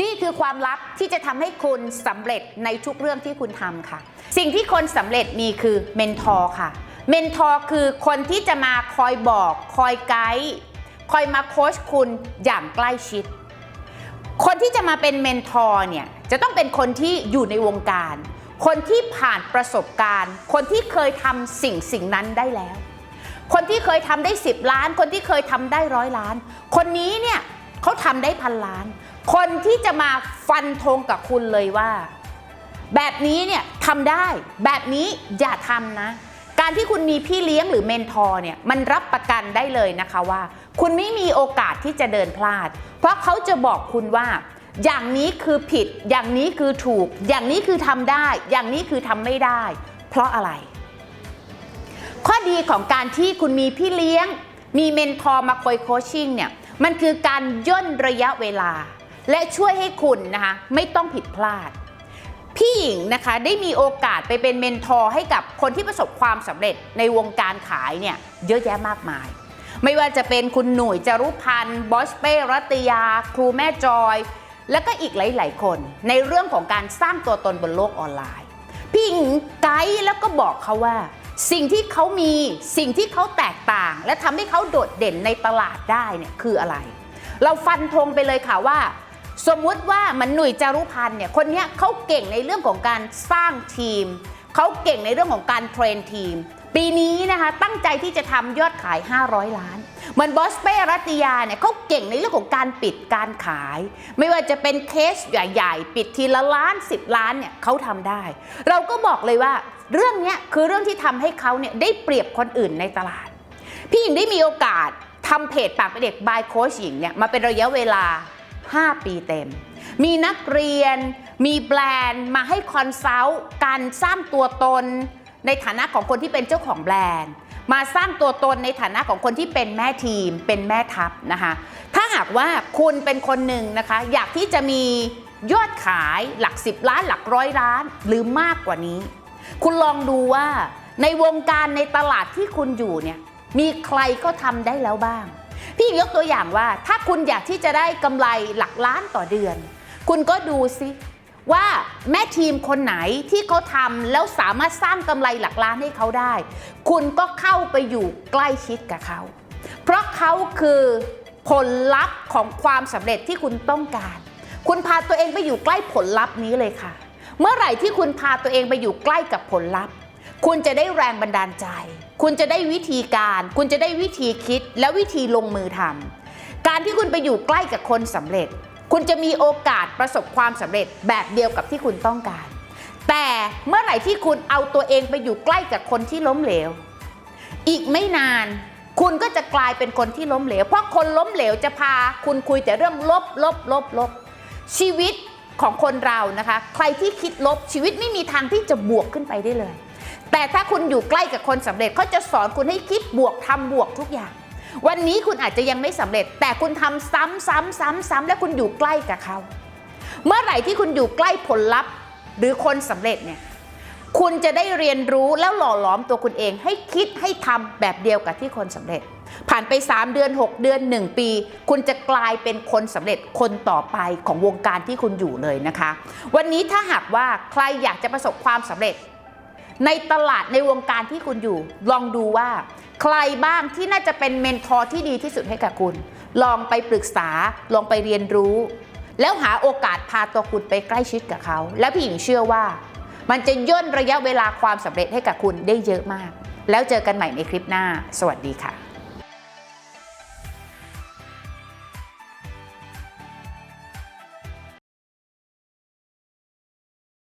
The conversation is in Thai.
นี่คือความลับที่จะทำให้คุณสำเร็จในทุกเรื่องที่คุณทำค่ะ สิ่งที่คนสำเร็จมีคือเมนทอร์ค่ะ เมนทอร์คือคนที่จะมาคอยบอก คอยไกด์คอยมาโค้ชคุณอย่างใกล้ชิด คนที่จะมาเป็นเมนทอร์เนี่ยจะต้องเป็นคนที่อยู่ในวงการ คนที่ผ่านประสบการณ์ คนที่เคยทำสิ่งสิ่งนั้นได้แล้ว คนที่เคยทำได้ 10 ล้าน คนที่เคยทำได้ร้อยล้าน คนนี้เนี่ย เขาทำได้พันล้าน คนที่จะมาฟันธงกับคุณเลยว่า แบบนี้เนี่ยทำได้ แบบนี้อย่าทำนะ การที่คุณมีพี่เลี้ยงหรือเมนทอร์เนี่ยมันรับประกันได้เลยนะคะว่า คุณไม่มีโอกาสที่จะเดินพลาด เพราะเขาจะบอกคุณว่า อย่างนี้คือผิด อย่างนี้คือถูก อย่างนี้คือทำได้ อย่างนี้คือทำไม่ได้ เพราะอะไร ข้อดีของการที่คุณมีพี่เลี้ยงมีเมนทอร์มาคอยโคชชิ่งเนี่ย มันคือการย่นระยะเวลา และช่วยให้คุณนะคะไม่ต้องผิดพลาด พี่หญิงนะคะได้มีโอกาสไปเป็นเมนทอร์ให้กับคนที่ประสบความสำเร็จในวงการขายเนี่ยเยอะแยะมากมาย ไม่ว่าจะเป็นคุณหนุ่ยจรุพันธ์บอสเป้รัตยา ครูแม่จอย แล้วก็อีกหลาย ๆ คนในเรื่องของการสร้างตัวตนบนโลกออนไลน์ พี่หญิงไกด์แล้วก็บอกเขาว่า สิ่งที่เขามีสิ่งที่เขาแตกต่าง และทำให้เขาโดดเด่นในตลาดได้เนี่ยคืออะไร เราฟันธงไปเลยค่ะว่า สมมุติว่ามันหนุ่ยจารุพันธ์เนี่ยคนนี้เขาเก่งในเรื่องของการสร้างทีม เขาเก่งในเรื่องของการเทรนทีม ปีนี้นะคะตั้งใจที่จะทำยอดขาย 500 ล้านเหมือนบอสเป้รัตยาเนี่ยเขาเก่งในเรื่องของการปิดการขาย ไม่ว่าจะเป็นเคสใหญ่ ๆ ปิดทีละล้าน 10 ล้านเนี่ยเขาทำได้ เราก็บอกเลยว่า เรื่องนี้คือเรื่องที่ทำให้เขาเนี่ยได้เปรียบคนอื่นในตลาด พี่หญิงได้มีโอกาสทำเพจปากเป็นเด็กบายโค้ชหญิงเนี่ยมาเป็นระยะเวลา 5 ปีเต็ม มีนักเรียน มีแบรนด์มาให้คอนซัลท์การสร้างตัวตน ในฐานะของคนที่เป็นเจ้าของแบรนด์ มาสร้างตัวตนในฐานะของคนที่เป็นแม่ทีม เป็นแม่ทัพนะคะ ถ้าหากว่าคุณเป็นคนหนึ่งนะคะ อยากที่จะมียอดขายหลัก 10 ล้านหลักร้อยล้าน หรือมากกว่านี้ คุณลองดูว่าในวงการในตลาดที่คุณอยู่เนี่ยมีใครก็ทำได้แล้วบ้าง พี่ยกตัวอย่างว่า ถ้าคุณอยากที่จะได้กำไรหลักล้านต่อเดือน คุณก็ดูสิว่าแม่ทีมคนไหนที่เขาทำแล้วสามารถสร้างกำไรหลักล้านให้เขาได้ คุณก็เข้าไปอยู่ใกล้ชิดกับเขา เพราะเขาคือผลลัพธ์ของความสำเร็จที่คุณต้องการ คุณพาตัวเองไปอยู่ใกล้ผลลัพธ์นี้เลยค่ะ เมื่อไหร่ที่คุณพาตัวเองไปอยู่ใกล้กับผลลัพธ์ คุณจะได้แรงบันดาลใจ คุณจะได้วิธีการ คุณจะได้วิธีคิดและวิธีลงมือทำการที่คุณไปอยู่ใกล้กับคนสำเร็จ คุณจะมีโอกาสประสบความสำเร็จแบบเดียวกับที่คุณต้องการ แต่เมื่อไหร่ที่คุณเอาตัวเองไปอยู่ใกล้กับคนที่ล้มเหลว อีกไม่นานคุณก็จะกลายเป็นคนที่ล้มเหลว เพราะคนล้มเหลวจะพา คุณคุยแต่เรื่องลบลบลบลบชีวิต ของคนเรานะคะ ใครที่คิดลบชีวิตไม่มีทางที่จะบวกขึ้นไปได้เลย แต่ถ้าคุณอยู่ใกล้กับคนสำเร็จเขาจะสอนคุณให้คิดบวกทำบวกทุกอย่าง วันนี้คุณอาจจะยังไม่สำเร็จ แต่คุณทำซ้ำซ้ำซ้ำซ้ำและคุณอยู่ใกล้กับเขา เมื่อไหร่ที่คุณอยู่ใกล้ผลลัพธ์ หรือคนสำเร็จเนี่ยคุณจะได้เรียนรู้แล้วหล่อหลอมตัวคุณเองให้คิดให้ทำแบบเดียวกับที่คนสำเร็จ ผ่านไป 3 เดือน 6 เดือน 1 ปี คุณจะกลายเป็นคนสำเร็จคนต่อไปของวงการที่คุณอยู่เลยนะคะ วันนี้ถ้าหากว่าใครอยากจะประสบความสำเร็จ ในตลาดในวงการที่คุณอยู่ ลองดูว่า ใครบ้างที่น่าจะเป็นเมนทอร์ที่ดีที่สุดให้กับคุณ ลองไปปรึกษา ลองไปเรียนรู้ แล้วหาโอกาสพาตัวคุณไปใกล้ชิดกับเขา แล้วพี่หญิงเชื่อว่า มันจะย่นระยะเวลาความสำเร็จให้กับคุณได้เยอะมาก แล้วเจอกันใหม่ในคลิปหน้า สวัสดีค่ะ